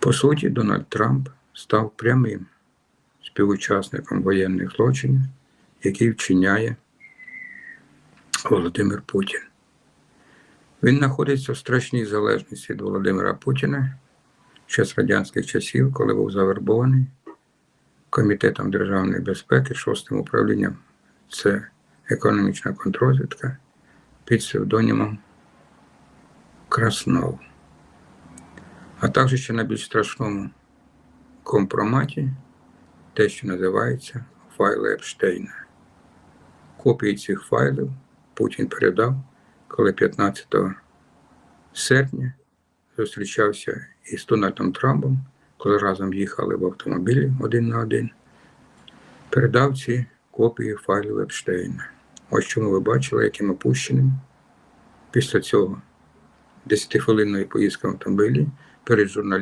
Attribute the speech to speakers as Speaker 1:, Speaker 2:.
Speaker 1: По суті, Дональд Трамп став прямим співучасником воєнних злочинів, які вчиняє Володимир Путін. Він знаходиться в страшній залежності від Володимира Путіна ще з радянських часів, коли був завербований Комітетом державної безпеки, шостим управлінням це економічна контрозвідка під псевдонімом Краснов. А також ще на більш страшному компроматі те, що називається файли Епштейна. Копії цих файлів Путін передав, коли 15 серпня зустрічався із Дональдом Трампом, коли разом їхали в автомобілі один на один, передав ці копії файлів Епштейна. Ось чому ви бачили, яким опущеним після цього 10-хвилинної поїздки в автомобілі перед журналістами.